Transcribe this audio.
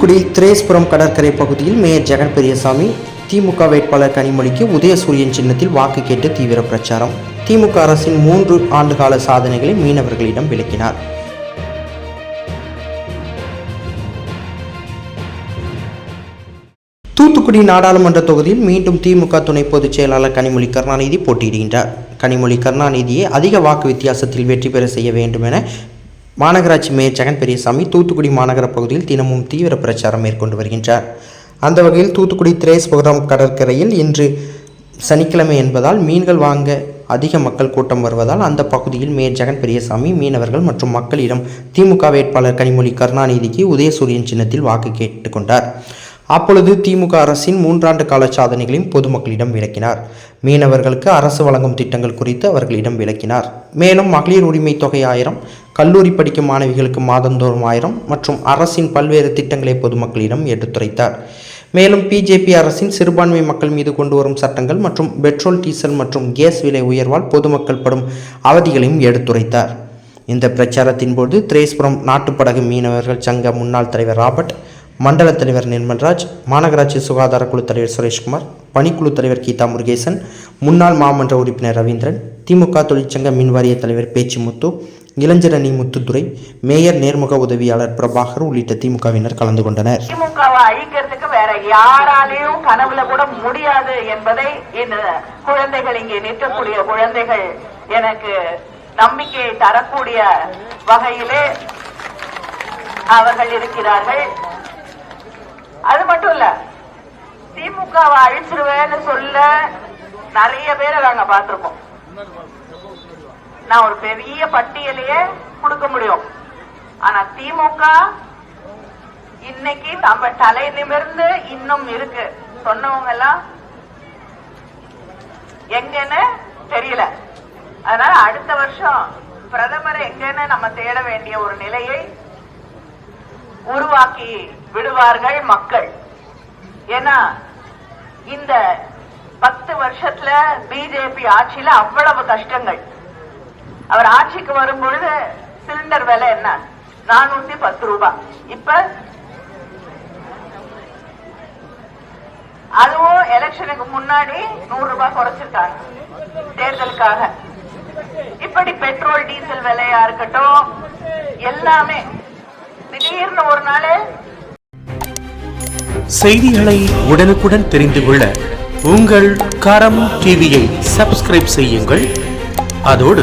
தூத்துக்குடி திரேஸ்புரம் கடற்கரை பகுதியில் மேயர் ஜெகன் பெரியசாமி திமுக வேட்பாளர் கனிமொழிக்கு உதயசூரியன் சின்னத்தில் வாக்கு கேட்டு தீவிர பிரச்சாரம். திமுக அரசின் மூன்று ஆண்டுகால சாதனைகளை மீனவர்களிடம் விளக்கினார். தூத்துக்குடி நாடாளுமன்ற தொகுதியில் மீண்டும் திமுக துணை பொதுச் செயலாளர் கனிமொழி கருணாநிதி போட்டியிடுகின்றார். கனிமொழி கருணாநிதியை அதிக வாக்கு வித்தியாசத்தில் வெற்றி பெற செய்ய வேண்டும் என மாநகராட்சி மேயர் ஜெகன் பெரியசாமி தூத்துக்குடி மாநகர பகுதியில் தினமும் தீவிர பிரச்சாரம் மேற்கொண்டு வருகின்றார். அந்த வகையில் தூத்துக்குடி திரேஸ்புரம் கடற்கரையில் இன்று சனிக்கிழமை என்பதால் மீன்கள் வாங்க அதிக மக்கள் கூட்டம் வருவதால் அந்த பகுதியில் மேயர் ஜெகன் பெரியசாமி மீனவர்கள் மற்றும் மக்களிடம் திமுக வேட்பாளர் கனிமொழி கருணாநிதிக்கு உதயசூரியன் சின்னத்தில் வாக்கு கேட்டுக்கொண்டார் அப்பொழுது திமுக அரசின் மூன்றாண்டு கால சாதனைகளையும் பொதுமக்களிடம் விளக்கினார். மீனவர்களுக்கு அரசு வழங்கும் திட்டங்கள் குறித்து அவர்களிடம் விளக்கினார். மேலும் மகளிர் உரிமை தொகை ஆயிரம் கல்லூரி படிக்கும் மாணவிகளுக்கு மாதந்தோறும் ஆயிரம் மற்றும் அரசின் பல்வேறு திட்டங்களை பொதுமக்களிடம் எடுத்துரைத்தார். மேலும் பிஜேபி அரசின் சிறுபான்மை மக்கள் மீது கொண்டு வரும் சட்டங்கள் மற்றும் பெட்ரோல் டீசல் மற்றும் கேஸ் விலை உயர்வால் பொதுமக்கள் படும் அவதிகளையும் எடுத்துரைத்தார். இந்த பிரச்சாரத்தின் போது திரேஸ்புரம் நாட்டுப்படகு மீனவர்கள் சங்க முன்னாள் தலைவர் ராபர்ட் மண்டல தலைவர் நிர்மல்ராஜ் மாநகராட்சி சுகாதார குழு தலைவர் சுரேஷ்குமார் பணிக்குழு தலைவர் கீதா முருகேசன் முன்னாள் மாமன்ற உறுப்பினர் ரவீந்திரன் திமுக தொழிற்சங்க மின்வாரிய தலைவர் பேச்சுமுத்து இளஞ்சரணி முத்துத்துறை மேயர் நேர்முக உதவியாளர் பிரபாகர் உள்ளிட்ட திமுகவினர் கலந்து கொண்டனர். திமுகவை அழிக்கிறதுக்கு வேற யாராலையும் கனவுல கூட முடியாது என்பதை இந்த குழந்தைகள் இங்கே நிற்கக்கூடிய குழந்தைகள் எனக்கு நம்பிக்கையை தரக்கூடிய வகையிலே அவர்கள் இருக்கிறார்கள். அது மட்டும் இல்ல திமுகவை அழிச்சிருவேன்னு சொல்ல நிறைய பேரை நாங்க பார்த்திருக்கோம். நான் ஒரு பெரிய பட்டியலையே கொடுக்க முடியும். ஆனா திமுக இன்னைக்கு நம்ம தலை நிமிர்ந்து இன்னும் இருக்கு. சொன்னவங்க எல்லாம் எங்கன்னு தெரியல. அதனால அடுத்த வருஷம் பிரதமரை எங்கன்னு நம்ம தேட வேண்டிய ஒரு நிலையை உருவாக்கி விடுவார்கள் மக்கள். ஏன்னா இந்த பத்து வருஷத்துல பிஜேபி ஆட்சியில அவ்வளவு கஷ்டங்கள். அவர் ஆட்சிக்கு வரும் பொழுது சிலிண்டர் விலை என்ன? நானூத்தி பத்து ரூபாய் இப்ப அதுவும் எலெக்ஷனுக்கு முன்னாடி நூறு ரூபாய் குறைச்சிருக்காங்க தேர்தலுக்காக. இப்படி பெட்ரோல் டீசல் விலையா இருக்கட்டும் எல்லாமே. திடீர்னு ஒரு நாள் செய்திகளை உடனுக்குடன் தெரிந்து கொள்ள உங்கள் கரம் டிவியை சப்ஸ்கிரைப் செய்யுங்கள். அதோடு